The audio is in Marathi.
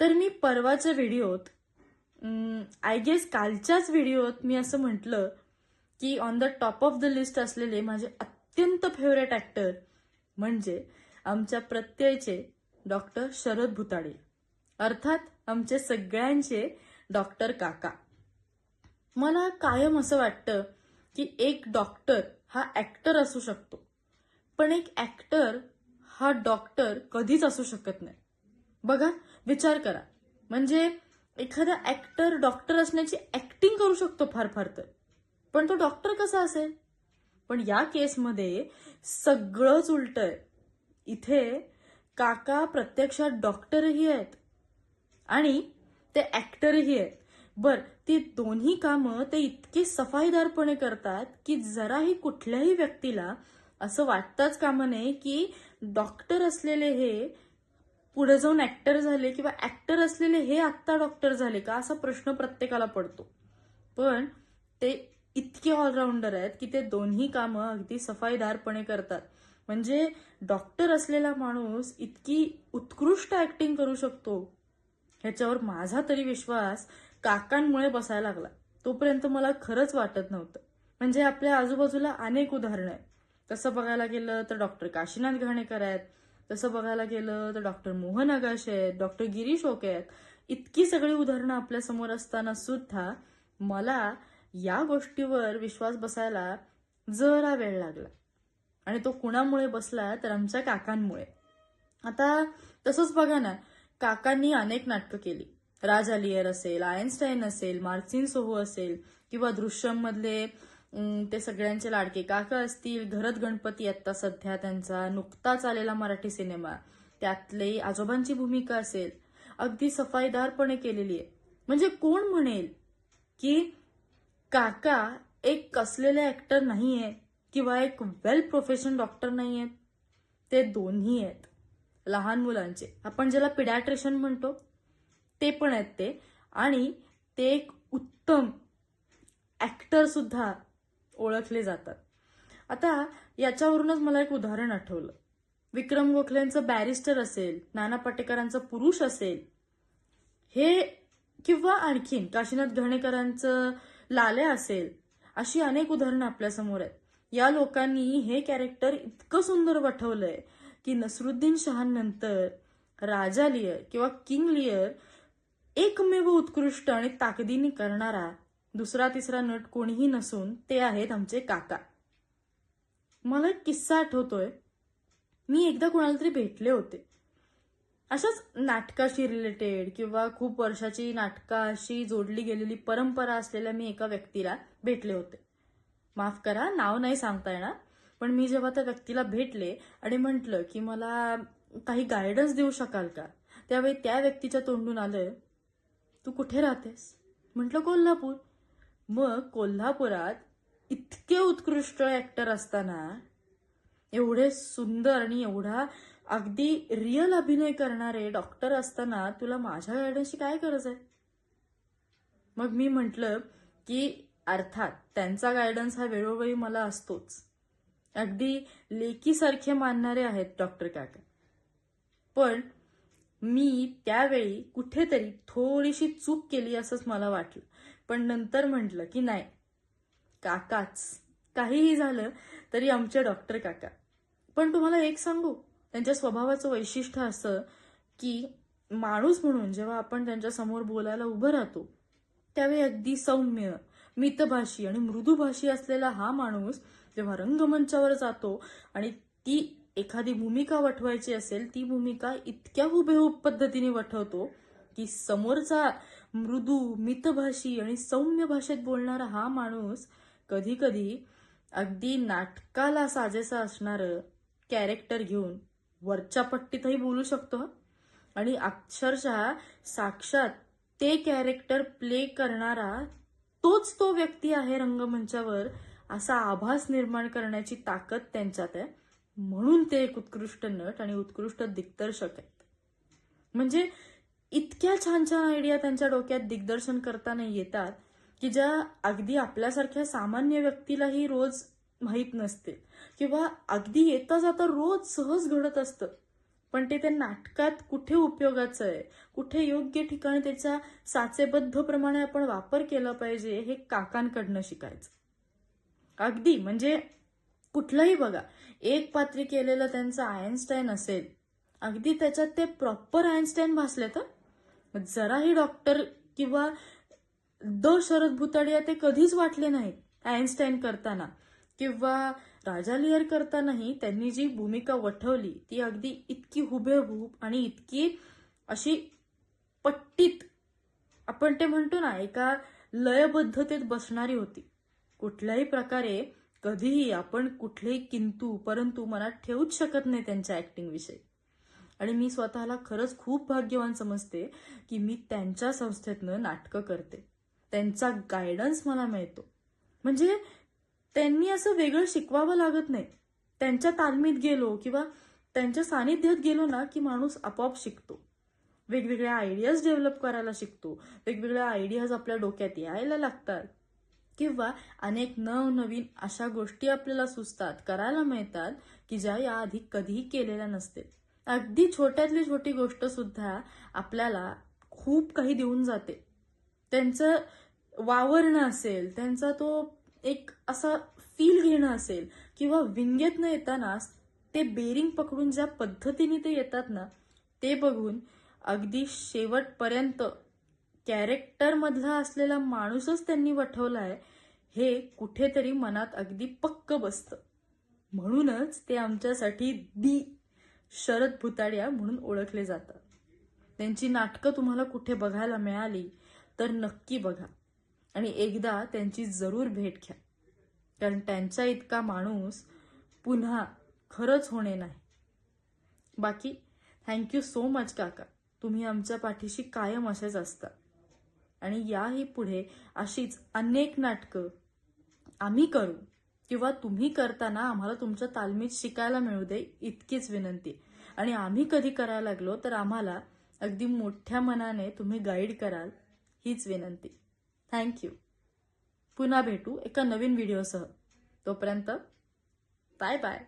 तर मी परवाच्या व्हिडिओत आय गेस कालच्याच व्हिडिओत मी असं म्हटलं की on the top of the list असलेले माझे अत्यंत फेवरेट ॲक्टर म्हणजे आमच्या प्रत्ययचे डॉक्टर शरद भुताडे. अर्थात आमचे सगळ्यांचे डॉक्टर काका. मला कायम असं वाटतं की एक डॉक्टर हा ॲक्टर असू शकतो पण एक ॲक्टर हा डॉक्टर कधीच असू शकत नाही. बघा विचार करा. म्हणजे एखादा ॲक्टर डॉक्टर असण्याची ॲक्टिंग करू शकतो फार फार तर. पण तो डॉक्टर कसा असेल? पण या केसमध्ये सगळंच उलट आहे इथे काका प्रत्यक्षात डॉक्टरही आहेत. आणि ते ॲक्टरही आहेत. बर ती दोन्ही कामं ते इतके सफाईदारपणे करतात की जराही कुठल्याही व्यक्तीला असं वाटताच कामं नये की डॉक्टर असलेले हे पुढे जाऊन ऍक्टर झाले किंवा ऍक्टर असलेले हे आत्ता डॉक्टर झाले का असा प्रश्न प्रत्येकाला पडतो. पण ते इतके ऑलराऊंडर आहेत की ते दोन्ही कामं अगदी सफाईदारपणे करतात. म्हणजे डॉक्टर असलेला माणूस इतकी उत्कृष्ट ऍक्टिंग करू शकतो ह्याच्यावर माझा तरी विश्वास काकांमुळे बसायला लागला. तोपर्यंत मला खरंच वाटत नव्हतं. म्हणजे आपल्या आजूबाजूला अनेक उदाहरणं आहेत. तसं बघायला गेलं तर डॉक्टर काशीनाथ घाणेकर आहेत. तसं बघायला गेलं तर डॉक्टर मोहन आगाश आहेत डॉक्टर गिरीश ओके आहेत. इतकी सगळी उदाहरणं आपल्यासमोर असताना सुद्धा मला या गोष्टीवर विश्वास बसायला जरा वेळ लागला. आणि तो कुणामुळे बसला तर आमच्या काकांमुळे. आता तसंच बघा ना काकांनी अनेक नाटकं केली. राज अलियर असेल आयन्स्टाईन असेल मार्सिन सोहो असेल किंवा दृश्यम मधले ते सगळ्यांचे लाडके काका असतील घरत गणपती आत्ता सध्या त्यांचा नुकताच आलेला मराठी सिनेमा. त्यातले आजोबांची भूमिका असेल अगदी सफाईदारपणे केलेली आहे. म्हणजे कोण म्हणेल की काका एक कसलेले ऍक्टर नाहीये किंवा एक वेल प्रोफेशन डॉक्टर नाहीयेत ते दोन्ही आहेत लहान मुलांचे. आपण ज्याला पिडॅट्रिशन म्हणतो ते पण आहेत ते. आणि ते एक उत्तम ऍक्टर सुद्धा ओळखले जातात. आता याच्यावरूनच मला एक उदाहरण आठवलं. विक्रम गोखलेंचं बॅरिस्टर असेल नाना पाटेकरांचं पुरुष असेल हे किंवा आणखीन काशीनाथ घाणेकरांचं लाले असेल अशी अनेक उदाहरणं आपल्यासमोर आहेत. या लोकांनी हे कॅरेक्टर इतकं सुंदर वठवलंय की नसरुद्दीन शहानंतर राजा लियर किंवा किंग लियर एकमेव उत्कृष्ट आणि ताकदीने करणारा दुसरा तिसरा नट कोणीही नसून ते आहेत आमचे काका. मला एक किस्सा आठवतोय. मी एकदा कोणाला तरी भेटले होते. अशाच नाटकाशी रिलेटेड किंवा खूप वर्षाची नाटकाशी जोडली गेलेली परंपरा असलेल्या मी एका व्यक्तीला भेटले होते. माफ करा नाव नाही सांगता येणार पण मी जेव्हा त्या व्यक्तीला भेटले आणि म्हटलं की मला काही गायडन्स देऊ शकाल का? त्यावेळी त्या व्यक्तीच्या तोंडून आलं तू कुठे राहतेस? म्हटलं कोल्हापूर. मग कोल्हापुरात इतके उत्कृष्ट ऍक्टर असताना एवढे सुंदर आणि एवढा अगदी रिअल अभिनय करणारे डॉक्टर असताना तुला माझ्या गायडन्सची काय गरज आहे? मग मी म्हटलं की अर्थात त्यांचा गायडन्स हा वेळोवेळी मला असतोच. अगदी लेकीसारखे मानणारे आहेत डॉक्टर काका. पण मी त्यावेळी कुठेतरी थोडीशी चूक केली असंच मला वाटलं. पण नंतर म्हटलं की नाही काकाच. काहीही झालं तरी आमचे डॉक्टर काका. पण तुम्हाला एक सांगू त्यांच्या स्वभावाचं वैशिष्ट्य असं की माणूस म्हणून जेव्हा आपण त्यांच्यासमोर बोलायला उभं राहतो त्यावेळी अगदी सौम्य मितभाषी आणि मृदुभाषी असलेला हा माणूस जेव्हा रंगमंचावर जातो आणि ती एखादी भूमिका वठवायची असेल ती भूमिका इतक्या हुबेहूब पद्धतीने वठवतो की समोरचा मृदू मितभाषी आणि सौम्य भाषेत बोलणारा हा माणूस कधी कधी अगदी नाटकाला साजेसा असणारं कॅरेक्टर घेऊन वरच्या पट्टीतही बोलू शकतो. आणि अक्षरशः साक्षात ते कॅरेक्टर प्ले करणारा तोच तो व्यक्ती आहे रंगमंचावर असा आभास निर्माण करण्याची ताकद त्यांच्यात आहे. म्हणून ते एक उत्कृष्ट नट आणि उत्कृष्ट दिग्दर्शक आहेत. म्हणजे इतक्या छान छान आयडिया त्यांच्या डोक्यात दिग्दर्शन करताना येतात की ज्या अगदी आपल्यासारख्या सामान्य व्यक्तीलाही रोज माहीत नसते. किंवा अगदी येता जाता रोज सहज घडत असतं. पण ते त्या नाटकात कुठे उपयोगाचं आहे? कुठे योग्य ठिकाणी त्याचा साचेबद्ध प्रमाणे आपण वापर केला पाहिजे हे काकांकडनं शिकायचं. अगदी म्हणजे कुठलंही बघा एक पात्री केलेलं त्यांचं आयन्स्टाईन असेल अगदी त्याच्यात ते प्रॉपर आयन्स्टाईन भासले तर? जराही डॉक्टर किंवा द शरद भुताडिया ते कधीच वाटले नाहीत आयन्स्टाईन करताना. किंवा राजा लिअर करतानाही त्यांनी जी भूमिका वठवली ती अगदी इतकी हुबेहूब आणि इतकी अशी पट्टीत आपण ते म्हणतो ना एका लयबद्धतेत बसणारी होती. कुठल्याही प्रकारे कधीही आपण कुठलेही किंतू परंतु मनात ठेवूच शकत नाही त्यांच्या ऍक्टिंग विषयी. आणि मी स्वतःला खरंच खूप भाग्यवान समजते की मी त्यांच्या संस्थेतनं नाटकं करते. त्यांचा गायडन्स मला मिळतो. म्हणजे त्यांनी असं वेगळं शिकवावं लागत नाही. त्यांच्या तालमीत गेलो किंवा त्यांच्या सानिध्यात गेलो ना की माणूस आपोआप शिकतो. वेगवेगळ्या आयडियाज डेव्हलप करायला शिकतो. वेगवेगळ्या आयडियाज आपल्या डोक्यात यायला लागतात. किंवा अनेक नवनवीन अशा गोष्टी आपल्याला सुचतात करायला मिळतात की ज्या याआधी कधीही केलेल्या नसते अगदी छोट्यातली छोटी गोष्ट सुद्धा आपल्याला खूप काही देऊन जाते. त्यांचं वावरणं असेल त्यांचा तो एक असा फील घेणं असेल किंवा विंगेतनं येताना ते बेरिंग पकडून ज्या पद्धतीने ते येतात ना ते बघून अगदी शेवटपर्यंत कॅरेक्टरमधला असलेला माणूसच त्यांनी वठवला आहे हे कुठेतरी मनात अगदी पक्क बसतं. म्हणूनच ते आमच्यासाठी दी शरद भुताड्या म्हणून ओळखले जातात. त्यांची नाटकं तुम्हाला कुठे बघायला मिळाली तर नक्की बघा. आणि एकदा त्यांची जरूर भेट घ्या. कारण त्यांच्या इतका माणूस पुन्हा खरंच होणे नाही. बाकी थँक्यू सो मच काका. तुम्ही आमच्या पाठीशी कायम असेच असता. आणि याही पुढे अशीच अनेक नाटकं आम्ही करू. किंवा तुम्ही करताना आम्हाला तुमच्या तालमीत शिकायला मिळू दे इतकीच विनंती. आणि आम्ही कधी करायला लागलो तर आम्हाला अगदी मोठ्या मनाने तुम्ही गाईड कराल हीच विनंती. थँक्यू पुन्हा भेटू एका नवीन व्हिडिओसह तोपर्यंत बाय बाय